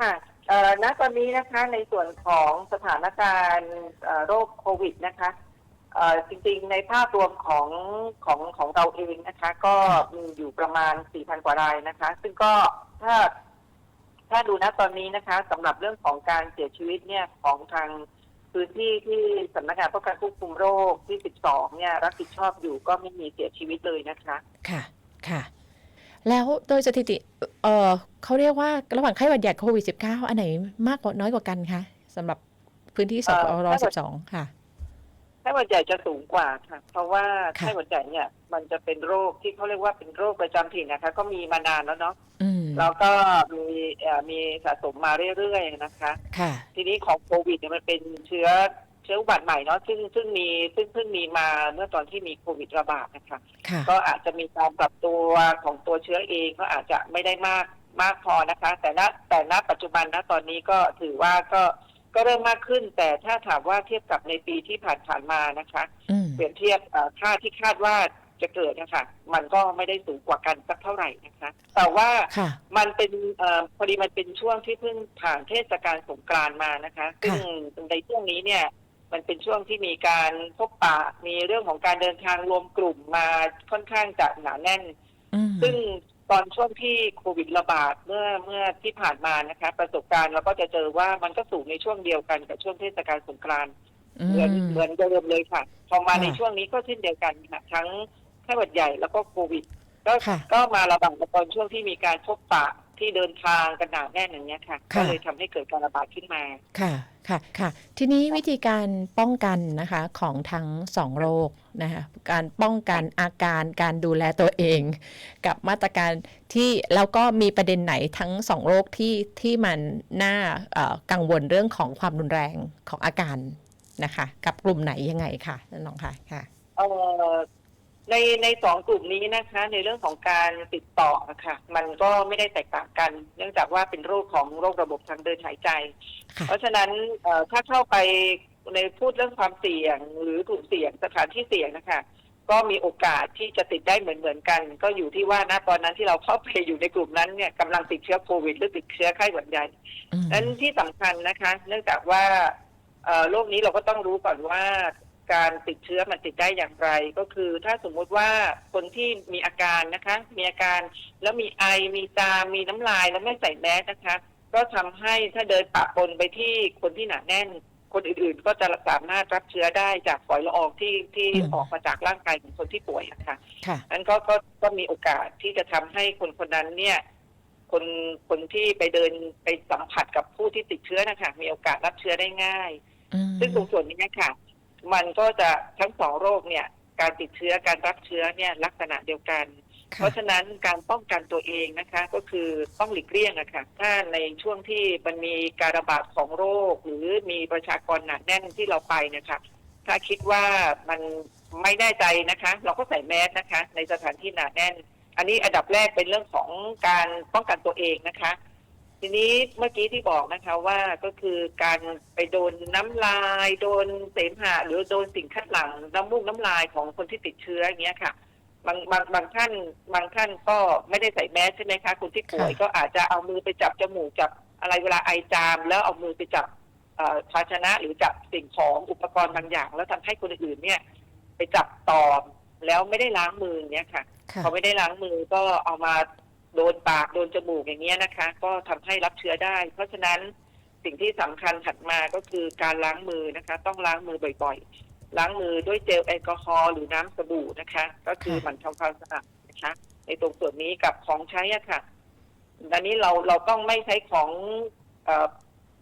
ค่ะณตอนนี้นะคะในส่วนของสถานการณ์โรคโควิดนะคะจริงๆ ในภาพรวมของของของเราเองนะคะ ก็มีอยู่ประมาณ 4,000 กว่ารายนะคะ ซึ่งก็ถ้าถ้าดูณตอนนี้นะคะสำหรับเรื่องของการเสียชีวิตเนี่ยของทางพื้นที่ที่สำนักงานป้องกันควบคุมโรคที่ 12 เนี่ยรับผิดชอบอยู่ก็ไม่มีเสียชีวิตเลยนะคะ ค่ะ ค่ะ แล้วโดยสถิติ เออเขาเรียกว่าระหว่างไข้หวัดใหญ่กับโควิด -19 อันไหนมากกว่าน้อยกว่ากันคะสำหรับพื้นที่สเอ่ปอรไข้หวัด12ค่ะไข้หวัดใหญ่จะสูงกว่าค่ะ เพราะว่าค่ะไข้หวัดใหญ่เนี่ย มันจะเป็นโรคที่เขาเรียกว่าเป็นโรคประจำถิ่นนะคะ ก็มีมานานแล้วเนาะอืมแล้วก็มีเอ่อมีสะสมมาเรื่อยๆนะคะ ค่ะ ทีนี้ของโควิดเนี่ยมันเป็นเชื้อ เชื้ออุบัติใหม่เนาะซึ่งซึ่งมีซึ่งเพิ่งมีมาเมื่อตอนที่มีโควิดระบาดนะคะ ค่ะ ก็อาจจะมีการปรับตัวของตัวเชื้อเองก็อาจจะไม่ได้มากมากพอนะคะ แต่ณแต่ณปัจจุบันณตอนนี้ก็ถือว่าก็ก็เริ่มมากขึ้น แต่ถ้าถามว่าเทียบกับในปีที่ผ่านๆมานะคะ อืม เปรียบเทียบเอ่อค่าที่คาดว่าจะเกิดนะคะมันก็ไม่ได้สูงกว่ากันสักเท่าไหร่นะคะ แต่ว่า ค่ะ มันเป็นเอ่อพอดีมันเป็นช่วงที่เพิ่งผ่านเทศกาลสงกรานต์มานะคะ ซึ่งในช่วงนี้เนี่ย มันเป็นช่วงที่มีการพบปะมีเรื่องของการเดินทางรวมกลุ่มมาค่อนข้างจะหนาแน่นอืมซึ่งตอนช่วงที่โควิดระบาดเมื่อเมื่อที่ผ่านมานะคะ ประสบการณ์เราก็จะเจอว่ามันก็สูงในช่วงเดียวกันกับช่วงเทศกาลสงกรานต์เหมือนเหมือนเดิมเลยค่ะพอมาค่ะในช่วงนี้ก็เช่นเดียวกันค่ะทั้งไข้หวัดใหญ่แล้วก็โควิด ก็ค่ะก็มาระบาดในตอนช่วงที่มีการพบปะที่เดินทางกันหนาแน่นอย่างเงี้ยค่ะค่ะก็เลยทำให้เกิดการระบาดขึ้นมาค่ะ ค่ะค่ะทีนี้วิธีการป้องกันนะคะของทั้งสองโรคนะคะการป้องกันอาการการดูแลตัวเอง กับมาตรการที่แล้วก็มีประเด็นไหนทั้งสองโรคที่ที่มันน่ากังวลเรื่องของความรุนแรงของอาการนะคะ กับกลุ่มไหนยังไงคะน้องค่ะค่ะ ในในสองกลุ่มนี้นะคะ ในเรื่องของการติดต่ออะค่ะ มันก็ไม่ได้แตกต่างกัน เนื่องจากว่าเป็นโรคของโรคระบบทางเดินหายใจค่ะเพราะฉะนั้นเอ่อถ้าเข้าไปในพูดเรื่องความเสี่ยง หรือกลุ่มเสี่ยงสถานที่เสี่ยงนะคะ ก็มีโอกาสที่จะติดได้เหมือนเหมือนๆกัน ก็อยู่ที่ว่าณตอนนั้นที่เราเข้าไปอยู่ในกลุ่มนั้นเนี่ยกำลังติดเชื้อโควิด หรือติดเชื้อไข้หวัดใหญ่อืมนั้นที่สำคัญนะคะ เนื่องจากว่าเอ่อโรคนี้เราก็ต้องรู้ก่อนว่า การติดเชื้อมันติดได้อย่างไร ก็คือถ้าสมมุติว่าคนที่มีอาการนะคะ มีอาการแล้วมีไอมีจามมีน้ำลายแล้วไม่ใส่แมสนะคะ ก็ทำให้ถ้าเดินปะปนไปที่คนที่หนาแน่น คนอื่นๆ ก็จะสามารถรับเชื้อได้จากฝอยละอองที่ที่ออกมาจากร่างกายของคนที่ป่วยนะคะค่ะนั้นก็ก็ก็มีโอกาสที่จะทำให้คนคนนั้นเนี่ยคนคนที่ไปเดินไปสัมผัสกับผู้ที่ติดเชื้อนะคะมีโอกาสรับเชื้อได้ง่ายอืมซึ่งตรงส่วนนี้ค่ะ มันก็จะทั้งสองโรคเนี่ย การติดเชื้อการรับเชื้อเนี่ยลักษณะเดียวกัน เพค่ะราะฉะนั้นการป้องกันตัวเองนะคะ ก็คือต้องหลีกเลี่ยงนะคะถ้าในช่วงที่มันมีการระบาดของโรค หรือมีประชากรหนาแน่นที่เราไปเนะคะถ้าคิดว่ามันไม่แน่ใจนะคะ เราก็ใส่แมสนะคะ ในสถานที่หนาแน่น อันนี้อันดับแรกเป็นเรื่องของการป้องกันตัวเองนะคะ ทีนี้เมื่อกี้ที่บอกนะคะว่าก็คือการไปโดนน้ำลาย โดนเสมหะหรือโดนสิ่งคัดหลั่งน้ำมูกน้ำลายของคนที่ติดเชื้ออย่างเงี้ยค่ะบางบางบางท่านบางท่านก็ไม่ได้ใส่แมสใช่ไหมคะคนที่ป่วยก็อาจจะเอามือไปจับจมูกจับอะไรเวลาไอจาม แล้วเอามือไปจับภาชนะหรือจับสิ่งของอุปกรณ์บางอย่าง แล้วทำให้คนอื่นเนี่ย ไปจับตอมแล้วไม่ได้ล้างมือเงี้ยค่ะค่ะพอไม่ได้ล้างมือก็เอามา โดนปากโดนจมูกอย่างเงี้ยนะคะ ก็ทำให้รับเชื้อได้ เพราะฉะนั้นสิ่งที่สำคัญถัดมาก็คือการล้างมือนะคะ ต้องล้างมือบ่อยๆ ล้างมือด้วยเจลแอลกอฮอล์หรือน้ำสบู่นะคะ ก็คือค่ะหมั่นทำความสะอาดนะคะ ในตรงส่วนนี้กับของใช้อะค่ะอันนี้เราเราต้องไม่ใช้ของเอ่อ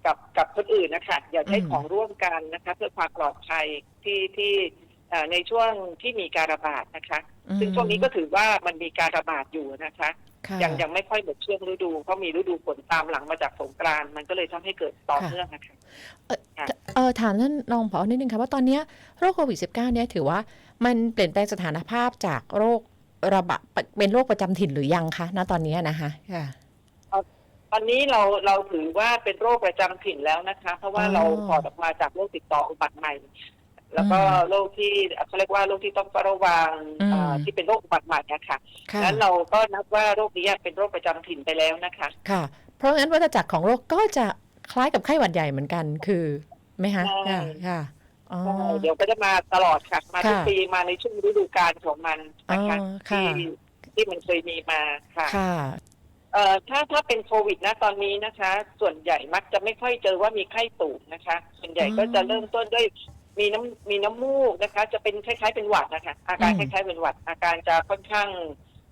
กับกับคนอื่นนะคะ อย่าใช้ของร่วมกันนะคะ เพื่อความปลอดภัยที่ที่เอ่อ ในช่วงที่มีการระบาดนะคะ ซึ่งช่วงนี้ก็ถือว่ามันมีการระบาดอยู่นะคะค่ะยังยังไม่ค่อยหมดช่วงฤดูเพราะมีฤดูฝนตามหลังมาจากสงกรานต์มันก็เลยทำให้เกิดต่อค่ะเนื่องนะคะเออถามท่านรองผอนิดนึงค่ะว่าตอนเนี้ยโรคโควิด -19 เนี่ยถือว่ามันเปลี่ยนแปลงสถานภาพจากโรคระบาดเป็นโรคประจำถิ่นหรือยังคะณตอนเนี้ยนะคะค่ะตอนนี้เราเราถือว่าเป็นโรคประจำถิ่นแล้วนะคะ เพราะว่าอ๋อเราถอดออกมาจากโรคติดต่ออุบัติใหม่ แล้วก็อืมโรคที่เขาเรียกว่าโรคที่ต้องเฝ้าระวังอืมเอ่อที่เป็นโรคอุบัติใหม่นะคะค่ะแล้วเราก็นับว่าโรคนี้เป็นโรคประจำถิ่นไปแล้วนะคะ ค่ะ เพราะงั้นวัฏจักรของโรคก็จะคล้ายกับไข้หวัดใหญ่เหมือนกันคือไหมคะใช่ค่ะค่ะอ๋อใช่เดี๋ยวก็จะมาตลอดค่ะ มาทุกค่ะปีมาในช่วงฤดูกาลของมันนะคะอ๋อค่ะที่ที่มันเคยมีมาค่ะค่ะเอ่อถ้าถ้าเป็นโควิดนะตอนนี้นะคะ ส่วนใหญ่มักจะไม่ค่อยเจอว่ามีไข้สูงนะคะ ส่วนใหญ่ก็จะเริ่มต้นด้วย มีน้ำมีน้ำมูกนะคะ จะเป็นคล้ายๆเป็นหวัดนะคะ อาการอืคมล้ายๆเป็นหวัด อาการจะค่อนข้าง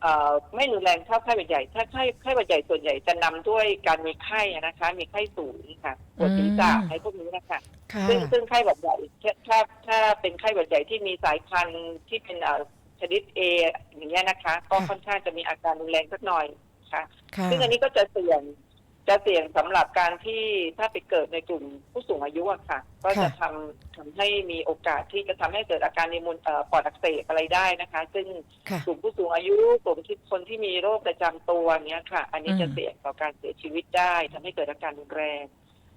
เอ่อไม่รุนแรงเท่าไข้หวัดใหญ่ ถ้าไข้ไข้หวัดใหญ่ส่วนใหญ่จะนำด้วยการมีไข้นะคะ มีไข้สูงค่ะปวดศีรษะอะไรพวกนี้นะคะ ค่ะ ซึ่งซึ่งไข้หวัดใหญ่ถ้าถ้าถ้าเป็นไข้หวัดใหญ่ที่มีสายพันธุ์ที่เป็นเอ่อชนิดเออย่างเงี้ยนะคะ ก็ค่ะ ค่อนข้างจะมีอาการรุนแรงสักหน่อยค่ะค่ะ ซึ่งอันนี้ก็จะเสี่ยง จะเสี่ยงสำหรับการที่ถ้าไปเกิดในกลุ่มผู้สูงอายุอะค่ะ ก็จะทำทำให้มีโอกาสที่จะทำให้เกิดอาการในมูลเอ่อปอดอักเสบอะไรได้นะคะ ซึ่งค่ะกลุ่มผู้สูงอายุกลุ่มที่คนที่มีโรคประจำตัวเนี้ยค่ะ อันนี้อืมจะเสี่ยงต่อการเสียชีวิตได้ทำให้เกิดอาการรุนแรง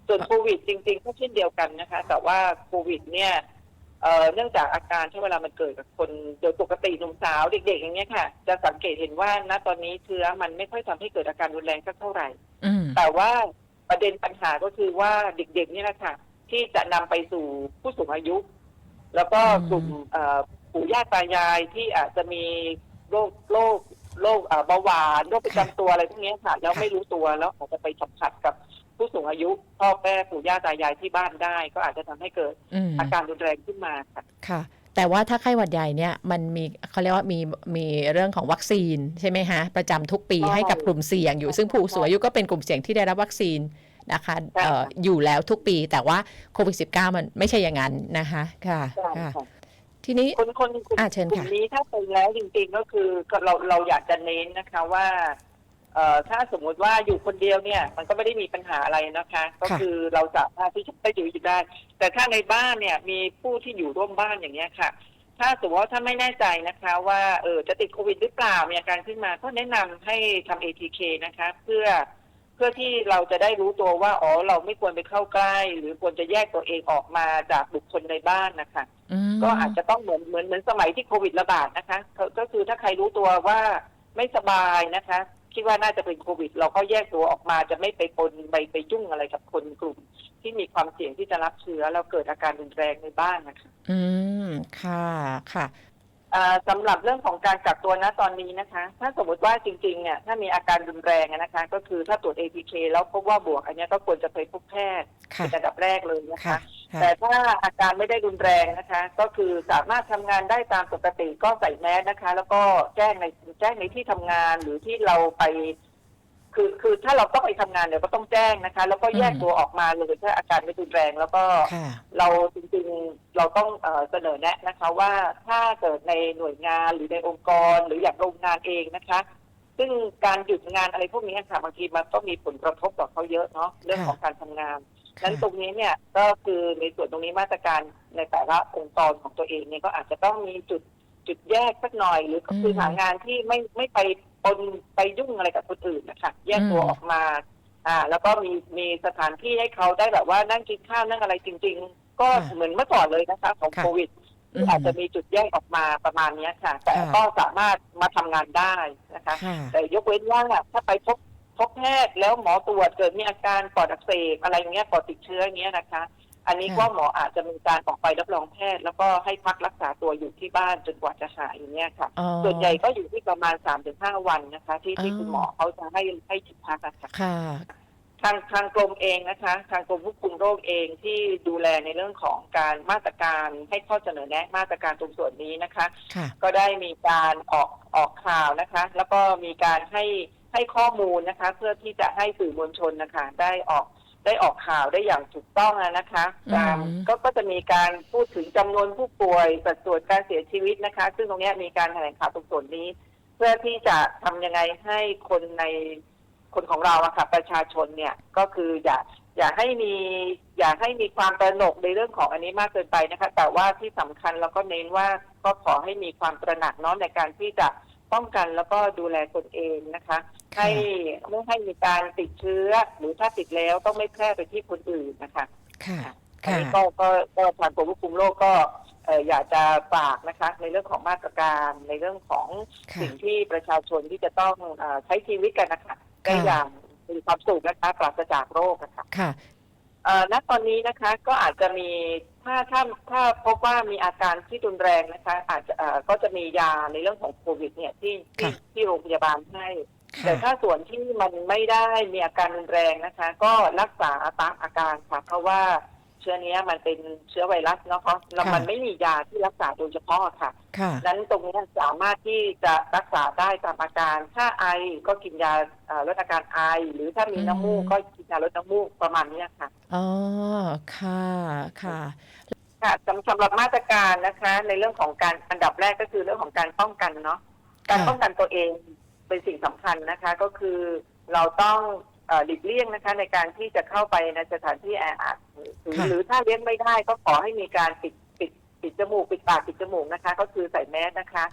ส่วนโควิดจริงๆก็เช่นเดียวกันนะคะ แต่ว่าโควิดเนี่ย เอ่อเนื่องจากอาการที่เวลามันเกิดกับคนโดยปกติหนุ่มสาวเด็กๆอย่างเงี้ยค่ะ จะสังเกตเห็นว่าณตอนนี้เชื้อมันไม่ค่อยทำให้เกิดอาการรุนแรงสักเท่าไหร่อืมแต่ว่าประเด็นปัญหาก็คือว่าเด็กๆเนี่ยแหละค่ะ ที่จะนำไปสู่ผู้สูงอายุ แล้วก็อืมกลุ่มเอ่อปู่ย่าตายายที่อาจจะมีโรคโรคโรคเอ่อเบาหวานโรคประจำตัวอะไรพวกเนี้ยค่ะ แล้วไม่รู้ตัวแล้วอาจจะไปสัมผัสกับ ผู้สูงอายุพ่อแม่ปู่ย่าตายายที่บ้านได้ ก็อาจจะทำให้เกิดอืมอาการรุนแรงขึ้นมาค่ะ ค่ะ แต่ว่าถ้าไข้หวัดใหญ่เนี่ยมันมีเขาเรียกว่ามีมีเรื่องของวัคซีนใช่ไหมฮะประจำทุกปีใช่ให้กับกลุ่มเสี่ยงอยู่ ซึ่งผู้สูงอายุก็เป็นกลุ่มเสี่ยงที่ได้รับวัคซีนนะคะใช่ค่ะเอ่ออยู่แล้วทุกปี แต่ว่าโควิด -19 มันไม่ใช่อย่างนั้นนะคะค่ะใช่ค่ะ ค่ะทีนี้ คนคนกลุ่มอะเชิญกลุ่ค่ะ มนี้ถ้าเป็นแล้วจริงๆก็คือก็เราเราอยากจะเน้นนะคะว่า เอ่อถ้าสมมุติว่าอยู่คนเดียวเนี่ย มันก็ไม่ได้มีปัญหาอะไรนะคะ ก็คือเราสามารถที่จะไปอยู่ได้ แต่ถ้าในบ้านเนี่ยมีผู้ที่อยู่ร่วมบ้านอย่างเงี้ยค่ะ ถ้าสมมติว่าถ้าไม่แน่ใจนะคะว่าเออจะติดโควิดหรือเปล่ามีอาการขึ้นมาก็แนะนำให้ทำ ATK นะคะ เพื่อเพื่อที่เราจะได้รู้ตัวว่าอ๋อเราไม่ควรไปเข้าใกล้ หรือควรจะแยกตัวเองออกมาจากบุคคลในบ้านนะคะอืมก็อาจจะต้องเหมือนเหมือนเหมือนสมัยที่โควิดระบาดนะคะก็ก็คือถ้าใครรู้ตัวว่าไม่สบายนะคะ คิดว่าน่าจะเป็นโควิด เราก็แยกตัวออกมาจะไม่ไปปนไปไปยุ่งอะไรกับคนกลุ่ม ที่มีความเสี่ยงที่จะรับเชื้อแล้วเกิดอาการรุนแรงในบ้านนะคะ อืม ค่ะ ค่ะ สำหรับเรื่องของการกักตัวณตอนนี้นะคะ ถ้าสมมติว่าจริงๆเนี่ยถ้ามีอาการรุนแรงอะนะคะ ก็คือถ้าตรวจ ATK แล้วพบว่าบวก อันเนี้ยก็ควรจะไปพบแพทย์ค่ะเป็นระดับแรกเลยนะคะค่ะค่ะแต่ถ้าอาการไม่ได้รุนแรงนะคะ ก็คือสามารถทำงานได้ตามปกติก็ใส่แมสนะคะ แล้วก็แจ้งในแจ้งในที่ทำงานหรือที่เราไป คือคือถ้าเราต้องไปทำงานเนี่ยก็ต้องแจ้งนะคะ แล้วก็แยกอืมตัวออกมาเลยถ้าอาการไม่รุนแรง แล้วก็ค่ะเราจริงๆ เราต้องเอ่อเสนอแนะนะคะว่าถ้าเกิดในหน่วยงานหรือในองค์กร หรืออย่างโรงงานเองนะคะ ซึ่งการหยุดงานอะไรพวกนี้ค่ะบางทีมันก็มีผลกระทบต่อเขาเยอะเนาะเรื่องของการทำงานนั้นตรงนี้เนี่ยก็คือในส่วนตรงนี้มาตรการในแต่ละองค์กรของตัวเองเนี่ยก็อาจจะต้องมีจุดจุดแยกสักหน่อย หรือก็คือมหางานที่ไม่ไม่ไปปนไปยุ่งอะไรกับคนอื่นนะคะแยกตัวอืมออกมา อ่า แล้วก็มีมีสถานที่ให้เขาได้แบบว่านั่งกินข้าวนั่งอะไรจริง ๆ ก็เหมือนเมื่อก่อนเลยนะคะของค่ะโควิดอืที่มอาจจะมีจุดแยกออกมาประมาณเนี้ยค่ะ แต่ค่ะก็สามารถมาทำงานได้นะคะค่ะแต่ยกเว้นว่าถ้าไปพบพบแพทย์แล้วหมอตรวจเกิดมีอาการปอดอักเสบอะไรเงี้ยปอดติดเชื้ออย่างเงี้ยนะคะ อันนี้ค่ะก็หมออาจจะมีการออกไปรับรองแพทย์ แล้วก็ให้พักรักษาตัวอยู่ที่บ้านจนกว่าจะหายอย่างเงี้ยค่ะอ๋อส่วนใหญ่ก็อยู่ที่ประมาณ3าถึงหวันนะคะ ที่ที่อ๋อคุณหมอเขาจะให้ให้จุดพักอะค่ะค่ะ ทางทางกรมเองนะคะ ทางกรมควบคุมโรคเองที่ดูแลในเรื่องของการมาตรการให้ข้อเสนอแนะมาตรการตรงส่วนนี้นะคะ ค่ะ ก็ได้มีการออกออกข่าวนะคะ แล้วก็มีการให้ให้ข้อมูลนะคะ เพื่อที่จะให้สื่อมวลชนนะคะ ได้ออกได้ออกข่าวได้อย่างถูกต้องนะคะอืมตามก็ก็จะมีการพูดถึงจำนวนผู้ป่วยสัดส่วนการเสียชีวิตนะคะ ซึ่งตรงเนี้ยมีการแถลงข่าวตรงส่วนนี้ เพื่อที่จะทำยังไงให้คนใน คนของเราอะค่ะประชาชนเนี่ยก็คืออย่าอย่าให้มีอย่าให้มีความตระหนกในเรื่องของอันนี้มากเกินไปนะคะ แต่ว่าที่สำคัญเราก็เน้นว่าก็ขอให้มีความตระหนักเนาะในการที่จะป้องกันแล้วก็ดูแลตนเองนะคะค่ะให้ไม่ให้มีการติดเชื้อ หรือถ้าติดแล้วต้องไม่แพร่ไปที่คนอื่นนะคะ ค่ะอันค่ะนี้ก็ก็ก็ทางกรมควบคุมโรคก็เอ่ออยากจะฝากนะคะในเรื่องของมาตรการในเรื่องของค่ะสิ่งที่ประชาชนที่จะต้องเออใช้ชีวิตกันนะคะ ได้อย่างมีความสุขนะคะปราศจากโรคนะคะค่ะเอ่อณตอนนี้นะคะก็อาจจะมีถ้าถ้าถ้าพบว่ามีอาการที่รุนแรงนะคะ อาจจะเอ่อก็จะมียาในเรื่องของโควิด เนี่ยที่ที่ค่ะที่โรงพยาบาลให้ค่ะแต่ถ้าส่วนที่มันไม่ได้มีอาการรุนแรงนะคะ ก็รักษาตามอาการค่ะ เพราะว่าเชื้อเนี้ยมันเป็นเชื้อไวรัสเนาะคะแล้วมันไม่มียาที่รักษาโดยเฉพาะค่ะค่ะนั้นตรงนี้สามารถที่จะรักษาได้ตามอาการ ถ้าไอก็กินยาเอ่อลดอาการไอ หรือถ้ามีน้ำมูกอืมก็กินยาลดน้ำมูกประมาณเนี้ยค่ะอ๋อค่ะค่ะค่ะสำสำหรับมาตรการนะคะ ในเรื่องของการอันดับแรกก็คือเรื่องของการป้องกันเนาะการป้องกันตัวเองเป็นสิ่งสำคัญนะคะ ก็คือเราต้องเอ่อ หลีกเลี่ยงนะคะ ในการที่จะเข้าไปในสถานที่แออัดหรือค่ะหรือถ้าเลี่ยงไม่ได้ก็ขอให้มีการปิดปิดปิดจมูกปิดปากปิดจมูกนะคะ ก็คือใส่แมสนะคะ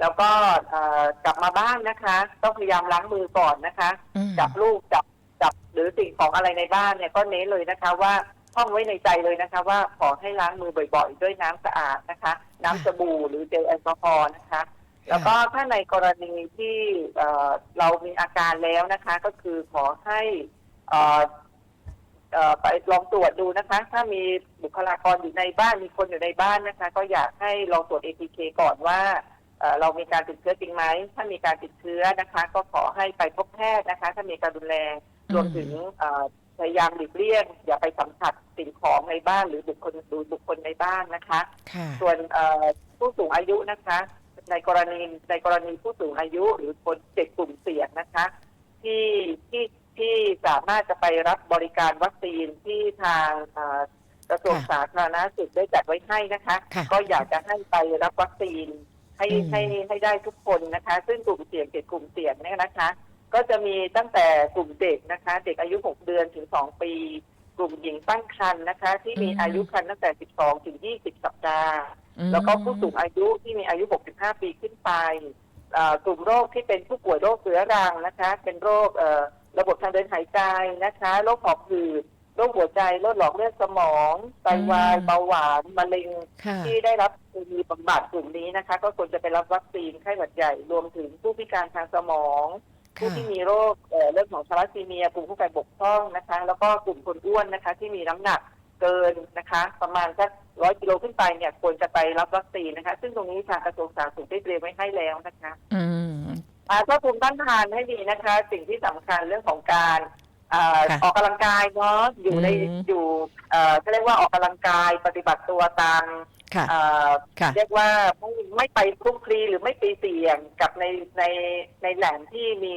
แล้วก็เอ่อกลับมาบ้านนะคะ ต้องพยายามล้างมือก่อนนะคะอืมจับลูกจับจับหรือสิ่งของอะไรในบ้านเนี่ยก็เน้นเลยนะคะ ว่าท่องไว้ในใจเลยนะคะ ว่าขอให้ล้างมือบ่อยๆ ด้วยน้ำสะอาดนะคะ น้ำสบู่หรือเจลแอลกอฮอล์นะคะ แล้วก็ถ้าในกรณีที่เอ่อเรามีอาการแล้วนะคะ ก็คือขอให้เอ่อเอ่อไปลองตรวจดูนะคะ ถ้ามีบุคลากรอยู่ในบ้านมีคนอยู่ในบ้านนะคะ ก็อยากให้ลองตรวจ ATK ก่อนว่าเอ่อเรามีการติดเชื้อจริงไหมถ้ามีการติดเชื้อนะคะ ก็ขอให้ไปพบแพทย์นะคะ ถ้ามีการดูแลรวมถึงเอ่อพยายามหลีกเลี่ยงอย่าไปสัมผัสสิ่งของในบ้านหรือบุคคลหรือบุคคลในบ้านนะคะ ค่ะ ส่วนเอ่อผู้สูงอายุนะคะ ในกรณีในกรณีผู้สูงอายุหรือคนเด็กกลุ่มเสี่ยงนะคะ ที่ที่ที่สามารถจะไปรับบริการวัคซีนที่ทางเอ่อกระทรวงค่ะสาธารณสุขได้จัดไว้ให้นะคะค่ะก็อยากจะให้ไปรับวัคซีนให้อืมให้ให้ได้ทุกคนนะคะ ซึ่งกลุ่มเสี่ยงเด็กกลุ่มเสี่ยงเนี่ยนะคะ ก็จะมีตั้งแต่กลุ่มเด็กนะคะ เด็กอายุ 6 เดือนถึง 2 ปี กลุ่มหญิงตั้งครรภ์นะคะ ที่มีอืมอายุครรภ์ตั้งแต่ 12 ถึง 20 สัปดาห์อืม แล้วก็ผู้สูงอายุที่มีอายุ 65 ปีขึ้นไปเอ่อกลุ่มโรคที่เป็นผู้ป่วยโรคเรื้อรังนะคะ เป็นโรคเอ่อระบบทางเดินหายใจนะคะ โรคหอบหืดโรคหัวใจโรคหลอดเลือดสมองไตวายอืมเบาหวานมะเร็งค่ะที่ได้รับเคมีบำบัดกลุ่มนี้นะคะ ก็ควรจะไปรับวัคซีนไข้หวัดใหญ่รวมถึงผู้พิการทางสมอง ผู้ค่ะที่มีโรคเอ่อเรื่องของทาลัสซีเมียกลุ่มผู้ป่วยบกพร่องนะคะ แล้วก็กลุ่มคนอ้วนนะคะ ที่มีน้ำหนัก เกินนะคะ ประมาณสักร้อยกิโลขึ้นไปเนี่ยควรจะไปรับวัคซีนนะคะ ซึ่งตรงนี้ทางกระทรวงสาธารณสุขได้เตรียมไว้ให้แล้วนะคะอืมอ่าก็ภูมิต้านทานให้ดีนะคะ สิ่งที่สำคัญเรื่องของการอ่าค่ะออกกำลังกายเนาะอยู่ในอืมอยู่เอ่อเขาเรียกว่าออกกำลังกายปฏิบัติตัวตามค่ะเอ่อค่ะเรียกว่าไม่ไม่ไปคลุกคลีหรือไม่ไปเสี่ยงกับในในในแหล่งที่มี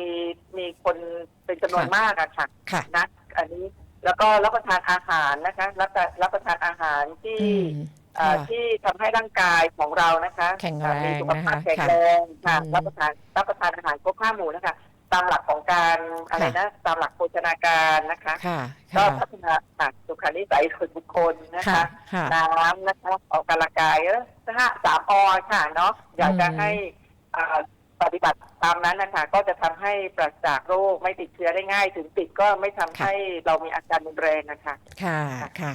มีคนเป็นจำนวนค่ะมากอะค่ะค่ะนะอันนี้ แล้วก็รับประทานอาหารนะคะ รับประรับประทานอาหารที่อืมเอ่อค่ะที่ทำให้ร่างกายของเรานะคะแข็งแรงมีสุขภาพนะคะแข็งแรงค่ะอืมรับประทานรับประทานอาหารครบห้าหมู่นะคะ ตามหลักของการอะไรนะตามหลักโภชนาการนะคะ ค่ะ ก็ค่ะ พัฒนาค่ะสุขานิสัยส่วนบุคคลนะค่ะ คะ ค่ะ น้ำนะคะออกกำลังกายเออห้าสามอค่ะเนาะอยากจะอืมให้อ่า ปฏิบัติตามนั้นนะคะก็จะทำให้ปราศจากโรคไม่ติดเชื้อได้ง่าย ถึงติดก็ไม่ทำให้เรามีอาการรุนแรงนะคะ ค่ะค่ะ